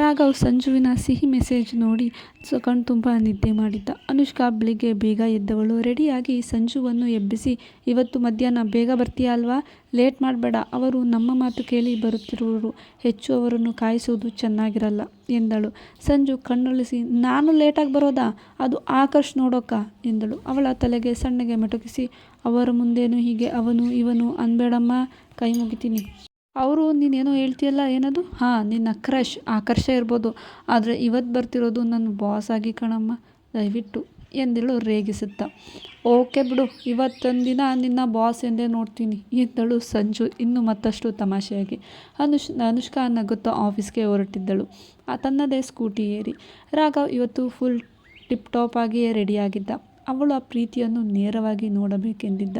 ರಾಘವ್ ಸಂಜುವಿನ ಸಿಹಿ ಮೆಸೇಜ್ ನೋಡಿ ಕಣ್ ತುಂಬ ನಿದ್ದೆ ಮಾಡಿದ್ದ. ಅನುಷ್ಕಾ ಬೆಳಿಗ್ಗೆ ಬೇಗ ಎದ್ದವಳು. ರೆಡಿಯಾಗಿ ಸಂಜುವನ್ನು ಎಬ್ಬಿಸಿ, ಇವತ್ತು ಮಧ್ಯಾಹ್ನ ಬೇಗ ಬರ್ತೀಯ ಅಲ್ವಾ? ಲೇಟ್ ಮಾಡಬೇಡ ಅವರು ನಮ್ಮ ಮಾತು ಕೇಳಿ ಬರುತ್ತಿರುವರು. ಹೆಚ್ಚು ಅವರನ್ನು ಕಾಯಿಸುವುದು ಚೆನ್ನಾಗಿರಲ್ಲ ಎಂದಳು. ಸಂಜು ಕಣ್ಣುಳಿಸಿ ನಾನು ಲೇಟಾಗಿ ಬರೋದಾ? ಅದು ಆಕರ್ಷ್ ನೋಡೋಕ್ಕ ಎಂದಳು. ಅವಳ ತಲೆಗೆ ಸಣ್ಣಗೆ ಮಟಕಿಸಿ, ಅವರ ಮುಂದೇನು ಹೀಗೆ ಅವನು, ಇವನು, ಅನ್ಬೇಡಮ್ಮ ಕೈ ಮುಗಿತೀನಿ. ಅವ್ರು, ನೀನೇನೋ ಹೇಳ್ತೀಯಲ್ಲ, ಏನದು? ಹಾಂ, ನಿನ್ನ ಕ್ರಶ್ ಆಕರ್ಷ ಇರ್ಬೋದು. ಆದರೆ ಇವತ್ತು ಬರ್ತಿರೋದು ನನ್ನ ಬಾಸ್ ಆಗಿ ಕಣಮ್ಮ, ದಯವಿಟ್ಟು, ಎಂದಳು ರೇಗಿಸುತ್ತಾ. ಓಕೆ ಬಿಡು, ಇವತ್ತೊಂದಿನ ನಿನ್ನ ಬಾಸ್ ಎಂದೇ ನೋಡ್ತೀನಿ, ಎಂದಳು ಸಂಜು ಇನ್ನೂ ಮತ್ತಷ್ಟು ತಮಾಷೆಯಾಗಿ. ಅನುಷ್, ಅನುಷ್ಕಾ ನಗುತ್ತಾ ಆಫೀಸ್ಗೆ ಹೊರಟಿದ್ದಳು ತನ್ನದೇ ಸ್ಕೂಟಿ ಏರಿ. ರಾಘವ್ ಇವತ್ತು ಫುಲ್ ಟಿಪ್ ಟಾಪ್ ಆಗಿಯೇ ರೆಡಿಯಾಗಿದ್ದ. ಅವಳ ಪ್ರೀತಿಯನ್ನು ನೇರವಾಗಿ ನೋಡಬೇಕೆಂದಿದ್ದ.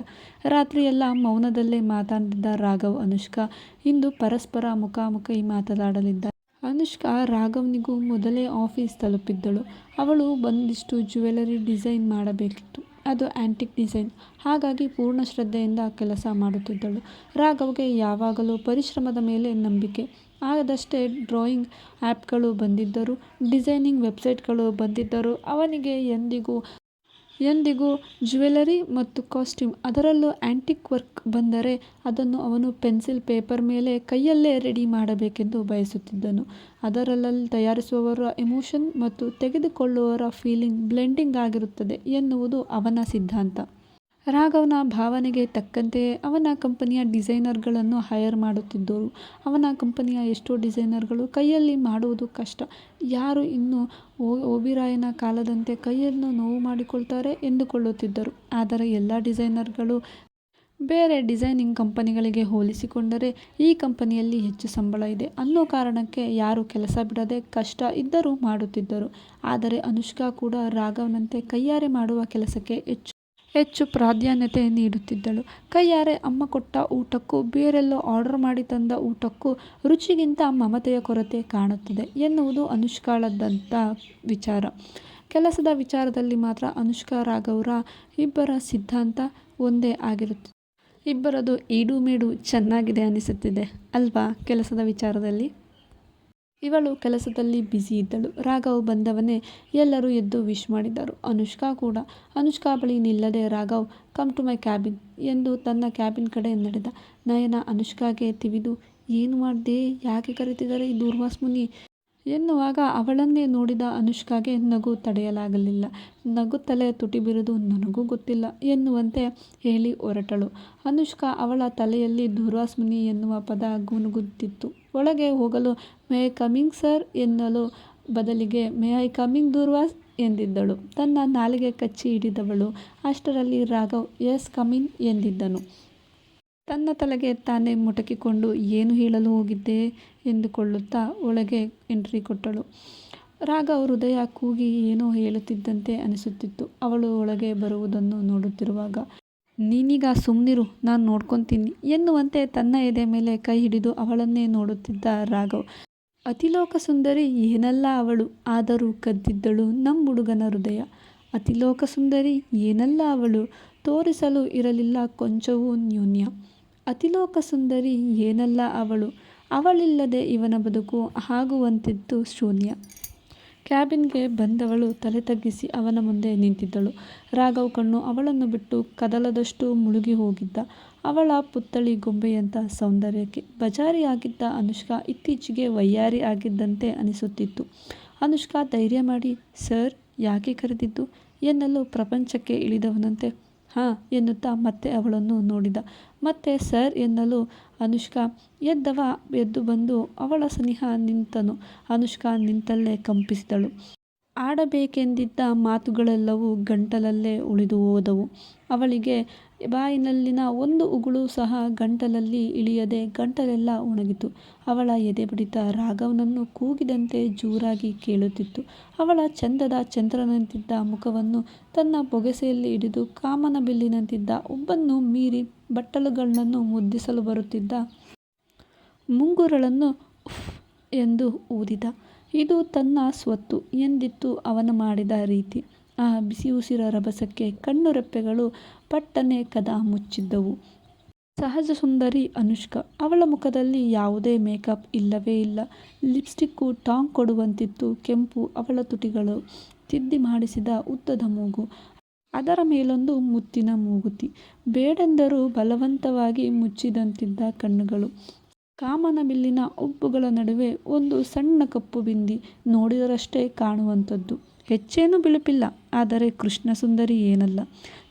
ರಾತ್ರಿಯೆಲ್ಲ ಮೌನದಲ್ಲೇ ಮಾತಾಡಿದ್ದ ರಾಘವ್, ಅನುಷ್ಕಾ ಇಂದು ಪರಸ್ಪರ ಮುಖಾಮುಖಿ ಮಾತನಾಡಲಿದ್ದ ಅನುಷ್ಕಾ ರಾಘವ್ನಿಗೂ ಮೊದಲೇ ಆಫೀಸ್ ತಲುಪಿದ್ದಳು. ಅವಳು ಒಂದಿಷ್ಟು ಜ್ಯುವೆಲರಿ ಡಿಸೈನ್ ಮಾಡಬೇಕಿತ್ತು. ಅದು ಆ್ಯಂಟಿಕ್ ಡಿಸೈನ್. ಹಾಗಾಗಿ ಪೂರ್ಣ ಶ್ರದ್ಧೆಯಿಂದ ಕೆಲಸ ಮಾಡುತ್ತಿದ್ದಳು. ರಾಘವ್ಗೆ ಯಾವಾಗಲೂ ಪರಿಶ್ರಮದ ಮೇಲೆ ನಂಬಿಕೆ. ಆಗದಷ್ಟೇ ಡ್ರಾಯಿಂಗ್ ಆ್ಯಪ್ಗಳು ಬಂದಿದ್ದರು, ಡಿಸೈನಿಂಗ್ ವೆಬ್ಸೈಟ್ಗಳು ಬಂದಿದ್ದರು ಅವನಿಗೆ ಎಂದಿಗೂ ಜ್ಯುವೆಲರಿ ಮತ್ತು ಕಾಸ್ಟ್ಯೂಮ್ ಅದರಲ್ಲೂ ಆ್ಯಂಟಿಕ್ ವರ್ಕ್ ಬಂದರೆ ಅದನ್ನು ಅವನು ಪೆನ್ಸಿಲ್ ಪೇಪರ್ ಮೇಲೆ ಕೈಯಲ್ಲೇ ರೆಡಿ ಮಾಡಬೇಕೆಂದು ಬಯಸುತ್ತಿದ್ದನು. ಅದರಲ್ಲಲ್ಲಿ ತಯಾರಿಸುವವರ ಎಮೋಷನ್ ಮತ್ತು ತೆಗೆದುಕೊಳ್ಳುವವರ ಫೀಲಿಂಗ್ ಬ್ಲೆಂಡಿಂಗ್ ಆಗಿರುತ್ತದೆ ಎನ್ನುವುದು ಅವನ ಸಿದ್ಧಾಂತ. ರಾಘವ್ನ ಭಾವನೆಗೆ ತಕ್ಕಂತೆ ಅವನ ಕಂಪನಿಯ ಡಿಸೈನರ್ಗಳನ್ನು ಹೈಯರ್ ಮಾಡುತ್ತಿದ್ದರು. ಅವನ ಕಂಪನಿಯ ಎಷ್ಟೋ ಡಿಸೈನರ್ಗಳು ಕೈಯಲ್ಲಿ ಮಾಡುವುದು ಕಷ್ಟ. ಯಾರು ಇನ್ನು ಓಬಿರಾಯನ ಕಾಲದಂತೆ ಕೈಯನ್ನು ನೋವು ಮಾಡಿಕೊಳ್ತಾರೆ ಎಂದುಕೊಳ್ಳುತ್ತಿದ್ದರು. ಆದರೆ ಎಲ್ಲ ಡಿಸೈನರ್ಗಳು ಬೇರೆ ಡಿಸೈನಿಂಗ್ ಕಂಪನಿಗಳಿಗೆ ಹೋಲಿಸಿಕೊಂಡರೆ ಈ ಕಂಪನಿಯಲ್ಲಿ ಹೆಚ್ಚು ಸಂಬಳ ಇದೆ ಅನ್ನೋ ಕಾರಣಕ್ಕೆ ಯಾರು ಕೆಲಸ ಬಿಡದೆ ಕಷ್ಟ ಇದ್ದರೂ ಮಾಡುತ್ತಿದ್ದರು. ಆದರೆ ಅನುಷ್ಕಾ ಕೂಡ ರಾಘವನಂತೆ ಕೈಯಾರೆ ಮಾಡುವ ಕೆಲಸಕ್ಕೆ ಹೆಚ್ಚು ಪ್ರಾಧಾನ್ಯತೆ ನೀಡುತ್ತಿದ್ದಳು. ಕೈಯಾರೆ ಅಮ್ಮ ಕೊಟ್ಟ ಊಟಕ್ಕೂ, ಬೇರೆಲ್ಲೋ ಆರ್ಡರ್ ಮಾಡಿ ತಂದ ಊಟಕ್ಕೂ ರುಚಿಗಿಂತ ಮಮತೆಯ ಕೊರತೆ ಕಾಣುತ್ತದೆ ಎನ್ನುವುದು ಅನುಷ್ಕಾಳದಂಥ ವಿಚಾರ. ಕೆಲಸದ ವಿಚಾರದಲ್ಲಿ ಮಾತ್ರ ಅನುಷ್ಕಾ ರಾಘವ್ರ ಇಬ್ಬರ ಸಿದ್ಧಾಂತ ಒಂದೇ ಆಗಿರುತ್ತದೆ. ಇಬ್ಬರದು ಈಡು ಮೇಡು ಚೆನ್ನಾಗಿದೆ ಅನಿಸುತ್ತಿದೆ ಅಲ್ವಾ ಕೆಲಸದ ವಿಚಾರದಲ್ಲಿ. ಇವಳು ಕೆಲಸದಲ್ಲಿ ಬ್ಯುಸಿ ಇದ್ದಳು. ರಾಘವ್ ಬಂದವನೇ ಎಲ್ಲರೂ ಎದ್ದು ವಿಶ್ ಮಾಡಿದರು. ಅನುಷ್ಕಾ ಕೂಡ. ಅನುಷ್ಕಾ ಬಳಿ ನಿಲ್ಲದೆ Raghav come to my cabin ಎಂದು ತನ್ನ ಕ್ಯಾಬಿನ್ ಕಡೆ ನಡೆದ. ನಯನ ಅನುಷ್ಕಾಗೆ ತಿವಿದು ಏನು ಮಾಡಿದೆ ಯಾಕೆ ಕರೀತಿದ್ದಾರೆ ಈ ದೂರ್ವಾಸ್ ಮುನಿ ಎನ್ನುವಾಗ ಅವಳನ್ನೇ ನೋಡಿದ ಅನುಷ್ಕಾಗೆ ನಗು ತಡೆಯಲಾಗಲಿಲ್ಲ. ನಗುತ್ತಲೇ ತುಟಿ ಬಿರುದು ನನಗೂ ಗೊತ್ತಿಲ್ಲ ಎನ್ನುವಂತೆ ಹೇಳಿ ಹೊರಟಳು. ಅನುಷ್ಕಾ ಅವಳ ತಲೆಯಲ್ಲಿ ದುರ್ವಾಸ್ಮಿನಿ ಮುನಿ ಎನ್ನುವ ಪದ ಗುನುಗುತ್ತಿತ್ತು. ಒಳಗೆ ಹೋಗಲು, ಮೇ ಕಮಿಂಗ್ ಸರ್ ಎನ್ನಲು ಬದಲಿಗೆ, ಮೇ ಐ ಕಮಿಂಗ್ ದೂರ್ವಾಸ್ ಎಂದಿದ್ದಳು. ತನ್ನ ನಾಲಿಗೆ ಕಚ್ಚಿ ಹಿಡಿದವಳು ಅಷ್ಟರಲ್ಲಿ ರಾಘವ್, ಎಸ್ ಕಮಿನ್ ಎಂದಿದ್ದನು. ತನ್ನ ತಲೆಗೆ ತಾನೇ ಮುಟಕಿಕೊಂಡು ಏನು ಹೇಳಲು ಹೋಗಿದ್ದೆ ಎಂದುಕೊಳ್ಳುತ್ತಾ ಒಳಗೆ ಎಂಟ್ರಿ ಕೊಟ್ಟಳು. ರಾಘವ್ ಹೃದಯ ಕೂಗಿ ಏನೋ ಹೇಳುತ್ತಿದ್ದಂತೆ ಅನಿಸುತ್ತಿತ್ತು ಅವಳು ಒಳಗೆ ಬರುವುದನ್ನು ನೋಡುತ್ತಿರುವಾಗ. ನೀನೀಗ ಸುಮ್ಮನಿರು ನಾನು ನೋಡ್ಕೊತೀನಿ ಎನ್ನುವಂತೆ ತನ್ನ ಎದೆ ಮೇಲೆ ಕೈ ಹಿಡಿದು ಅವಳನ್ನೇ ನೋಡುತ್ತಿದ್ದ ರಾಘವ್. ಅತಿಲೋಕ ಸುಂದರಿ ಏನಲ್ಲ ಅವಳು, ಆದರೂ ಕದ್ದಿದ್ದಳು ನಮ್ಮ ಹುಡುಗನ ಹೃದಯ. ಅತಿಲೋಕ ಸುಂದರಿ ಏನಲ್ಲ ಅವಳು, ತೋರಿಸಲು ಇರಲಿಲ್ಲ ಕೊಂಚವೂ ನ್ಯೂನ. ಅತಿಲೋಕ ಸುಂದರಿ ಏನಲ್ಲ ಅವಳು ಅವಳಿಲ್ಲದೆ ಇವನ ಬದುಕು ಆಗುವಂತಿದ್ದು ಶೂನ್ಯ. ಕ್ಯಾಬಿನ್ಗೆ ಬಂದವಳು ತಲೆ ತಗ್ಗಿಸಿ ಅವನ ಮುಂದೆ ನಿಂತಿದ್ದಳು. ರಾಘವ್ ಕಣ್ಣು ಅವಳನ್ನು ಬಿಟ್ಟು ಕದಲದಷ್ಟು ಮುಳುಗಿ ಹೋಗಿದ್ದ. ಅವಳ ಪುತ್ಥಳಿ ಗೊಂಬೆಯಂಥ ಸೌಂದರ್ಯಕ್ಕೆ ಬಜಾರಿ ಆಗಿದ್ದ ಅನುಷ್ಕಾ ಇತ್ತೀಚೆಗೆ ವಯ್ಯಾರಿ ಆಗಿದ್ದಂತೆ ಅನಿಸುತ್ತಿತ್ತು. ಅನುಷ್ಕಾ ಧೈರ್ಯ ಮಾಡಿ, ಸರ್, ಯಾಕೆ ಕರೆದಿದ್ದು ಎನ್ನಲು ಪ್ರಪಂಚಕ್ಕೆ ಇಳಿದವನಂತೆ ಹಾಂ ಎನ್ನುತ್ತಾ ಮತ್ತೆ ಅವಳನ್ನು ನೋಡಿದ. ಮತ್ತೆ ಸರ್ ಎನ್ನಲು ಅನುಷ್ಕಾ, ಎದ್ದವ ಎದ್ದು ಬಂದು ಅವಳ ಸನಿಹ ನಿಂತನು. ಅನುಷ್ಕಾ ನಿಂತಲ್ಲೇ ಕಂಪಿಸಿದಳು. ಆಡಬೇಕೆಂದಿದ್ದ ಮಾತುಗಳೆಲ್ಲವೂ ಗಂಟಲಲ್ಲೇ ಉಳಿದು ಹೋದವು ಅವಳಿಗೆ ಬಾಯಿನಲ್ಲಿನ ಒಂದು ಉಗುಳು ಸಹ ಗಂಟಲಲ್ಲಿ ಇಳಿಯದೆ ಗಂಟಲೆಲ್ಲ ಒಣಗಿತು. ಅವಳ ಎದೆ ಬಡಿತ ರಾಘವನನ್ನು ಕೂಗಿದಂತೆ ಜೋರಾಗಿ ಕೇಳುತ್ತಿತ್ತು. ಅವಳ ಚಂದದ ಚಂದ್ರನಂತಿದ್ದ ಮುಖವನ್ನು ತನ್ನ ಬೊಗಸೆಯಲ್ಲಿ ಹಿಡಿದು ಕಾಮನಬಿಲ್ಲಿನಂತಿದ್ದ ಒಬ್ಬನ್ನು ಮೀರಿ ಬಟ್ಟಲುಗಳನ್ನು ಮುದ್ದಿಸಲು ಬರುತ್ತಿದ್ದ ಮುಂಗುರಳನ್ನು ಎಂದು ಊದಿದ. ಇದು ತನ್ನ ಸ್ವತ್ತು ಎಂದಿತ್ತು ಅವನು ಮಾಡಿದ ರೀತಿ. ಆ ಬಿಸಿ ಉಸಿರ ರಭಸಕ್ಕೆ ಕಣ್ಣುರೆಪ್ಪೆಗಳು ಪಟ್ಟನೆ ಕದ ಮುಚ್ಚಿದ್ದವು. ಸಹಜ ಸುಂದರಿ ಅನುಷ್ಕಾ, ಅವಳ ಮುಖದಲ್ಲಿ ಯಾವುದೇ ಮೇಕಪ್ ಇಲ್ಲವೇ ಇಲ್ಲ ಲಿಪ್ಸ್ಟಿಕ್ಕು ಟಾಂಗ್ ಕೊಡುವಂತಿತ್ತು, ಕೆಂಪು ಅವಳ ತುಟಿಗಳು ತಿದ್ದಿ ಮಾಡಿಸಿದ ಉದ್ದದ ಮೂಗು, ಅದರ ಮೇಲೊಂದು ಮುತ್ತಿನ ಮೂಗುತಿ ಬೇಡೆಂದರೂ ಬಲವಂತವಾಗಿ ಮುಚ್ಚಿದಂತಿದ್ದ ಕಣ್ಣುಗಳು ಕಾಮನ ಬಿಲ್ಲಿನ ಉಬ್ಬುಗಳ ನಡುವೆ ಒಂದು ಸಣ್ಣ ಕಪ್ಪು ಬಿಂದಿ ನೋಡಿದರಷ್ಟೇ ಕಾಣುವಂಥದ್ದು. ಹೆಚ್ಚೇನೂ ಬಿಳುಪಿಲ್ಲ, ಆದರೆ ಕೃಷ್ಣ ಸುಂದರಿ ಏನಲ್ಲ.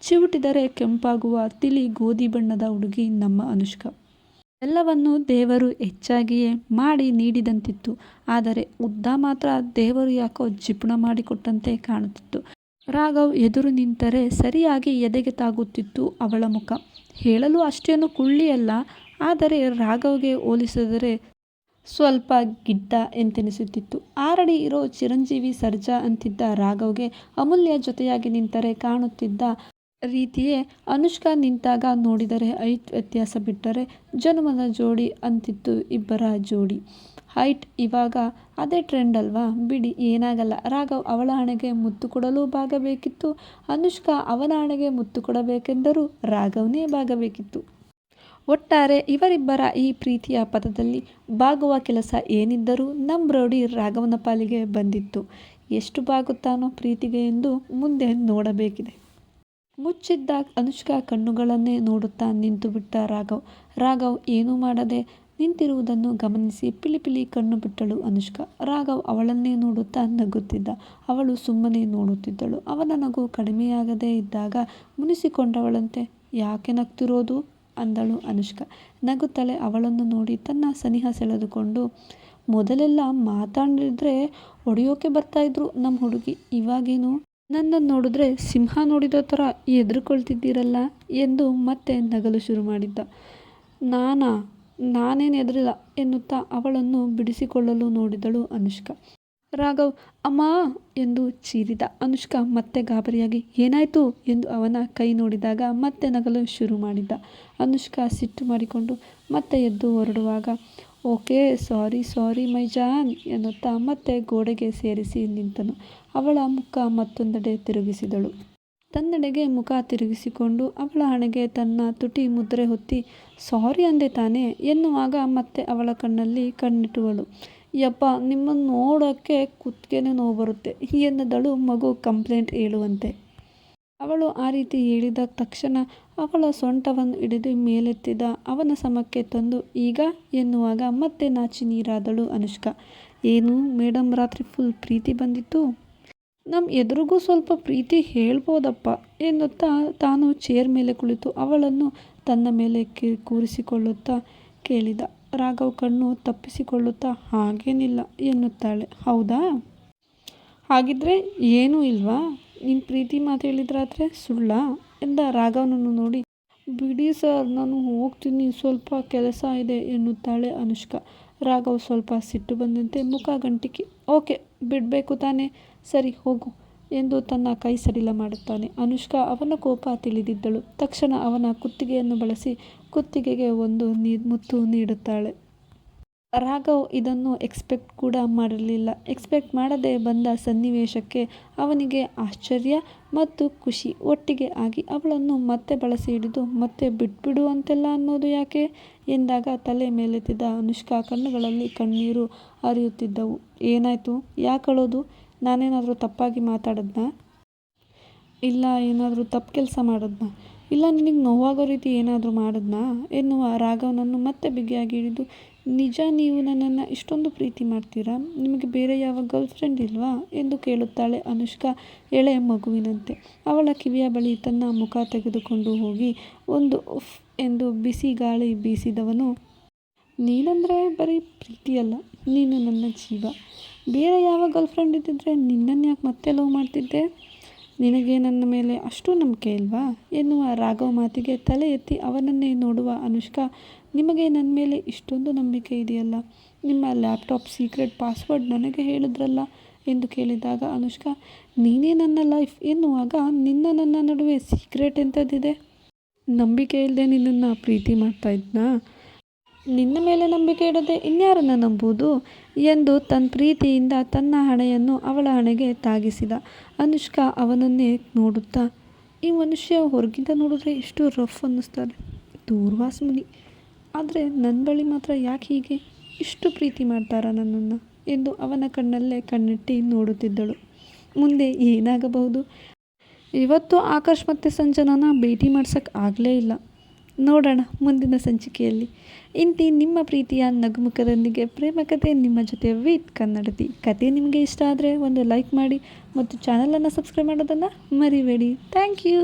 ಚಿವುಟಿದರೆ ಕೆಂಪಾಗುವ ತಿಳಿ ಗೋಧಿ ಬಣ್ಣದ ಹುಡುಗಿ ನಮ್ಮ ಅನುಷ್ಕ. ಎಲ್ಲವನ್ನು ದೇವರು ಹೆಚ್ಚಾಗಿಯೇ ಮಾಡಿ ನೀಡಿದಂತಿತ್ತು, ಆದರೆ ಉದ್ದ ಮಾತ್ರ ದೇವರು ಯಾಕೋ ಜಿಪುಣ ಮಾಡಿಕೊಟ್ಟಂತೆ ಕಾಣುತ್ತಿತ್ತು. ರಾಘವ್ ಎದುರು ನಿಂತರೆ ಸರಿಯಾಗಿ ಎದೆಗೆ ತಾಗುತ್ತಿತ್ತು ಅವಳ ಮುಖ. ಹೇಳಲು ಅಷ್ಟೇನು ಕುಳ್ಳಿಯಲ್ಲ ಆದರೆ ರಾಘವ್ಗೆ ಹೋಲಿಸಿದರೆ ಸ್ವಲ್ಪ ಗಿಡ್ಡ ಎಂತೆನಿಸುತ್ತಿತ್ತು. ಆರಡಿ ಇರೋ ಚಿರಂಜೀವಿ ಸರ್ಜಾ ಅಂತಿದ್ದ ರಾಘವ್ಗೆ ಅಮೂಲ್ಯ ಜೊತೆಯಾಗಿ ನಿಂತರೆ ಕಾಣುತ್ತಿದ್ದ ರೀತಿಯೇ ಅನುಷ್ಕಾ ನಿಂತಾಗ ನೋಡಿದರೆ ಹೈಟ್ ವ್ಯತ್ಯಾಸ ಬಿಟ್ಟರೆ ಜನ್ಮದ ಜೋಡಿ ಅಂತಿತ್ತು ಇಬ್ಬರ ಜೋಡಿ. ಹೈಟ್ ಇವಾಗ ಅದೇ ಟ್ರೆಂಡ್ ಅಲ್ವಾ? ಬಿಡಿ, ಏನಾಗಲ್ಲ. ರಾಘವ್ ಅವಳ ಹಣೆಗೆ ಮುತ್ತು ಕೊಡಲು ಬಾಗಬೇಕಿತ್ತು ಅನುಷ್ಕಾ ಅವನ ಹಣೆಗೆ ಮುತ್ತು ಕೊಡಬೇಕೆಂದರೂ ರಾಘವ್ನೇ ಬಾಗಬೇಕಿತ್ತು ಒಟ್ಟಾರೆ ಇವರಿಬ್ಬರ ಈ ಪ್ರೀತಿಯ ಪದದಲ್ಲಿ ಬಾಗುವ ಕೆಲಸ ಏನಿದ್ದರೂ ನಮ್ಮ ರೌಡಿ ರಾಘವನ ಪಾಲಿಗೆ ಬಂದಿತ್ತು. ಎಷ್ಟು ಬಾಗುತ್ತಾನೋ ಪ್ರೀತಿಗೆ ಎಂದು ಮುಂದೆ ನೋಡಬೇಕಿದೆ. ಮುಚ್ಚಿದ್ದ ಅನುಷ್ಕಾ ಕಣ್ಣುಗಳನ್ನೇ ನೋಡುತ್ತಾ ನಿಂತು ಬಿಟ್ಟ ರಾಘವ್. ರಾಘವ್ ಏನೂ ಮಾಡದೆ ನಿಂತಿರುವುದನ್ನು ಗಮನಿಸಿ ಪಿಲಿ ಪಿಲಿ ಕಣ್ಣು ಬಿಟ್ಟಳು ಅನುಷ್ಕಾ. ರಾಘವ್ ಅವಳನ್ನೇ ನೋಡುತ್ತಾ ನಗುತ್ತಿದ್ದ. ಅವಳು ಸುಮ್ಮನೆ ನೋಡುತ್ತಿದ್ದಳು. ಅವನ ನಗು ಕಡಿಮೆಯಾಗದೇ ಇದ್ದಾಗ ಮುನಿಸಿಕೊಂಡವಳಂತೆ ಯಾಕೆ ನಗ್ತಿರೋದು? ಅಂದಳು ಅನುಷ್ಕ. ನಗುತ್ತಲೇ ಅವಳನ್ನು ನೋಡಿ ತನ್ನ ಸನಿಹ ಸೆಳೆದುಕೊಂಡು, ಮೊದಲೆಲ್ಲ ಮಾತಾಡಿದ್ರೆ ಹೊಡೆಯೋಕೆ ಬರ್ತಾಯಿದ್ರು ನಮ್ಮ ಹುಡುಗಿ. ಇವಾಗೇನು? ನನ್ನನ್ನು ನೋಡಿದ್ರೆ ಸಿಂಹ ನೋಡಿದ ಥರ ಎದುರುಕೊಳ್ತಿದ್ದೀರಲ್ಲ? ಎಂದು ಮತ್ತೆ ನಗಲು ಶುರು ಮಾಡಿದ್ದ. ನಾನಾ? ನಾನೇನು ಎದುರಿಲ್ಲ? ಎನ್ನುತ್ತಾ ಅವಳನ್ನು ಬಿಡಿಸಿಕೊಳ್ಳಲು ನೋಡಿದಳು ಅನುಷ್ಕಾ. ರಾಘವ್, ಅಮ್ಮ ಎಂದು ಚೀರಿದ ಅನುಷ್ಕಾ ಮತ್ತೆ ಗಾಬರಿಯಾಗಿ, ಏನಾಯಿತು ಎಂದು ಅವನ ಕೈ ನೋಡಿದಾಗ ಮತ್ತೆ ನಗಲು ಶುರು ಮಾಡಿದ್ದ ಅನುಷ್ಕಾ ಸಿಟ್ಟು ಮಾಡಿಕೊಂಡು ಮತ್ತೆ ಎದ್ದು ಹೊರಡುವಾಗ, ಓಕೆ, ಸಾರಿ ಸಾರಿ ಮೈಜಾನ್ ಎನ್ನುತ್ತಾ ಮತ್ತೆ ಗೋಡೆಗೆ ಸೇರಿಸಿ ನಿಂತನು. ಅವಳ ಮುಖ ಮತ್ತೊಂದೆಡೆ ತಿರುಗಿಸಿದಳು. ತನ್ನೆಡೆಗೆ ಮುಖ ತಿರುಗಿಸಿಕೊಂಡು ಅವಳ ಹಣೆಗೆ ತನ್ನ ತುಟಿ ಮುದ್ರೆ ಹೊತ್ತಿ, ಸಾರಿ ಅಂದೆ ತಾನೆ ಎನ್ನುವಾಗ ಮತ್ತೆ ಅವಳ ಕಣ್ಣಲ್ಲಿ ಕಣ್ಣಿಟ್ಟುವಳು. ಯಪ್ಪ ನಿಮ್ಮನ್ನು ನೋಡೋಕ್ಕೆ ಕುತ್ತಿಗೆನೇ ನೋವು ಬರುತ್ತೆ. ಎನ್ನದಳು ಮಗು ಕಂಪ್ಲೇಂಟ್ ಹೇಳುವಂತೆ. ಅವಳು ಆ ರೀತಿ ಹೇಳಿದ ತಕ್ಷಣ ಅವಳ ಸೊಂಟವನ್ನು ಹಿಡಿದು ಮೇಲೆತ್ತಿದ ಅವನ ಸಮಕ್ಕೆ ತಂದು, ಈಗ? ಎನ್ನುವಾಗ ಮತ್ತೆ ನಾಚಿ ನೀರಾದಳು ಅನುಷ್ಕಾ. ಏನು ಮೇಡಮ್ ರಾತ್ರಿ ಫುಲ್ ಪ್ರೀತಿ ಬಂದಿತ್ತು? ನಮ್ಮ ಎದುರಿಗೂ ಸ್ವಲ್ಪ ಪ್ರೀತಿ ಹೇಳ್ಬೋದಪ್ಪ, ಎನ್ನುತ್ತಾ ತಾನು ಚೇರ್ ಮೇಲೆ ಕುಳಿತು ಅವಳನ್ನು ತನ್ನ ಮೇಲೆ ಕೂರಿಸಿಕೊಳ್ಳುತ್ತಾ ಕೇಳಿದ. ರಾಘವ್ ಕಣ್ಣು ತಪ್ಪಿಸಿಕೊಳ್ಳುತ್ತಾ ಹಾಗೇನಿಲ್ಲ ಎನ್ನುತ್ತಾಳೆ. ಹೌದಾ? ಹಾಗಿದ್ರೆ ಏನೂ ಇಲ್ವಾ? ನಿನ್ನ ಪ್ರೀತಿ ಮಾತು ಹೇಳಿದ್ರಾದ್ರೆ ಸುಳ್ಳ ಎಂದ ರಾಘವನನ್ನು ನೋಡಿ. ಬಿಡಿ ಸರ್, ನಾನು ಹೋಗ್ತೀನಿ, ಸ್ವಲ್ಪ ಕೆಲಸ ಇದೆ ಎನ್ನುತ್ತಾಳೆ ಅನುಷ್ಕಾ. ರಾಘವ್ ಸ್ವಲ್ಪ ಸಿಟ್ಟು ಬಂದಂತೆ ಮುಖ ಗಂಟಿಕೆ. ಓಕೆ, ಬಿಡಬೇಕು ತಾನೇ. ಸರಿ, ಹೋಗು. ಎಂದು ತನ್ನ ಕೈ ಸಡಿಲ ಮಾಡುತ್ತಾನೆ. ಅನುಷ್ಕಾ ಅವನ ಕೋಪ ತಿಳಿದಿದ್ದಳು. ತಕ್ಷಣ ಅವನ ಕುತ್ತಿಗೆಯನ್ನು ಬಳಸಿ ಕುತ್ತಿಗೆಗೆ ಒಂದು ಮುತ್ತು ನೀಡುತ್ತಾಳೆ. ರಾಘವ್ ಇದನ್ನು ಎಕ್ಸ್ಪೆಕ್ಟ್ ಕೂಡ ಮಾಡಿರಲಿಲ್ಲ ಎಕ್ಸ್ಪೆಕ್ಟ್ ಮಾಡದೆ ಬಂದ ಸನ್ನಿವೇಶಕ್ಕೆ ಅವನಿಗೆ ಆಶ್ಚರ್ಯ ಮತ್ತು ಖುಷಿ. ಒಟ್ಟಿಗೆ ಆಗಿ ಅವಳನ್ನು ಮತ್ತೆ ಬಳಸಿ ಹಿಡಿದು ಮತ್ತೆ ಬಿಟ್ಬಿಡು ಅಂತೆಲ್ಲ ಅನ್ನೋದು ಯಾಕೆ? ಎಂದಾಗ ತಲೆ ಮೇಲೆತ್ತಿದ್ದ ಅನುಷ್ಕಾ ಕಣ್ಣುಗಳಲ್ಲಿ ಕಣ್ಣೀರು ಹರಿಯುತ್ತಿದ್ದವು. ಏನಾಯಿತು? ಯಾಕಳೋದು ನಾನೇನಾದರೂ ತಪ್ಪಾಗಿ ಮಾತಾಡಿದ್ನಾ? ಇಲ್ಲ, ಏನಾದರೂ ತಪ್ಪು ಕೆಲಸ ಮಾಡಿದ್ನಾ? ಇಲ್ಲ, ನಿನಗೆ ನೋವಾಗೋ ರೀತಿ ಏನಾದರೂ ಮಾಡಿದ್ನಾ? ಎನ್ನುವ ರಾಘವನನ್ನು ಮತ್ತೆ ಬಿಗಿಯಾಗಿ ಹಿಡಿದು, ನಿಜ ನೀವು ನನ್ನನ್ನು ಇಷ್ಟೊಂದು ಪ್ರೀತಿ ಮಾಡ್ತೀರಾ? ನಿಮಗೆ ಬೇರೆ ಯಾವ ಗರ್ಲ್ ಫ್ರೆಂಡ್ ಇಲ್ವಾ? ಎಂದು ಕೇಳುತ್ತಾಳೆ ಅನುಷ್ಕಾ ಎಳೆ ಮಗುವಿನಂತೆ. ಅವಳ ಕಿವಿಯ ಬಳಿ ತನ್ನ ಮುಖ ತೆಗೆದುಕೊಂಡು ಹೋಗಿ, ಒಂದು ಉಫ್ ಎಂದು ಬಿಸಿ ಗಾಳಿ ಬೀಸಿದವನು, ನೀನಂದರೆ ಬರೀ ಪ್ರೀತಿಯಲ್ಲ, ನೀನು ನನ್ನ ಜೀವ. ಬೇರೆ ಯಾವ ಗರ್ಲ್ ಇದ್ದಿದ್ರೆ ನಿನ್ನನ್ನು ಯಾಕೆ ಮತ್ತೆ ಲವ್ ಮಾಡ್ತಿದ್ದೆ? ನಿನಗೆ ನನ್ನ ಮೇಲೆ ಅಷ್ಟು ನಂಬಿಕೆ ಇಲ್ವಾ? ಎನ್ನುವ ರಾಘವ್ ಮಾತಿಗೆ ತಲೆ ಎತ್ತಿ ಅವನನ್ನೇ ನೋಡುವ ಅನುಷ್ಕಾ, ನಿಮಗೆ ನನ್ನ ಮೇಲೆ ಇಷ್ಟೊಂದು ನಂಬಿಕೆ ಇದೆಯಲ್ಲ? ನಿಮ್ಮ ಲ್ಯಾಪ್ಟಾಪ್ ಸೀಕ್ರೆಟ್ ಪಾಸ್ವರ್ಡ್ ನನಗೆ ಹೇಳಿದ್ರಲ್ಲ? ಎಂದು ಕೇಳಿದಾಗ ಅನುಷ್ಕಾ, ನೀನೇ ನನ್ನ ಲೈಫ್ ಎನ್ನುವಾಗ ನಿನ್ನ ನನ್ನ ನಡುವೆ ಸೀಕ್ರೆಟ್ ಎಂಥದ್ದಿದೆ? ನಂಬಿಕೆ ಇಲ್ಲದೆ ನಿನ್ನನ್ನು ಪ್ರೀತಿ ಮಾಡ್ತಾ ಇದ್ನಾ? ನಿನ್ನ ಮೇಲೆ ನಂಬಿಕೆ ಇಡದೆ ಇನ್ಯಾರನ್ನು ನಂಬುವುದು? ಎಂದು ತನ್ನ ಪ್ರೀತಿಯಿಂದ ತನ್ನ ಹಣೆಯನ್ನು ಅವಳ ಹಣೆಗೆ ತಾಗಿಸಿದ. ಅನುಷ್ಕಾ ಅವನನ್ನೇ ನೋಡುತ್ತಾ, ಈ ಮನುಷ್ಯ ಹೊರಗಿಂದ ನೋಡಿದ್ರೆ ಎಷ್ಟು ರಫ್ ಅನ್ನಿಸ್ತಾರೆ ದೂರ್ವಾಸ ಮುನಿ, ಆದರೆ ನನ್ನ ಬಳಿ ಮಾತ್ರ ಯಾಕೆ ಹೀಗೆ? ಇಷ್ಟು ಪ್ರೀತಿ ಮಾಡ್ತಾರಾ ನನ್ನನ್ನು? ಎಂದು ಅವನ ಕಣ್ಣಲ್ಲೇ ಕಣ್ಣಿಟ್ಟು ನೋಡುತ್ತಿದ್ದಳು. ಮುಂದೆ ಏನಾಗಬಹುದು? ಇವತ್ತು ಆಕಾಶ್ ಮತ್ತು ಸಂಜನನ ಭೇಟಿ ಮಾಡ್ಸೋಕ್ಕೆ ಆಗಲೇ ಇಲ್ಲ. ನೋಡೋಣ ಮುಂದಿನ ಸಂಚಿಕೆಯಲ್ಲಿ. ಇಂತಿ ನಿಮ್ಮ ಪ್ರೀತಿಯ ನಗುಮುಖದೊಂದಿಗೆ ಪ್ರೇಮ ಕತೆ ನಿಮ್ಮ ಜೊತೆ ವಿತ್ ಕನ್ನಡತಿ. ಕತೆ ನಿಮಗೆ ಇಷ್ಟ ಆದರೆ ಒಂದು ಲೈಕ್ ಮಾಡಿ ಮತ್ತು ಚಾನಲನ್ನು ಸಬ್ಸ್ಕ್ರೈಬ್ ಮಾಡೋದನ್ನು ಮರಿಬೇಡಿ. Thank you.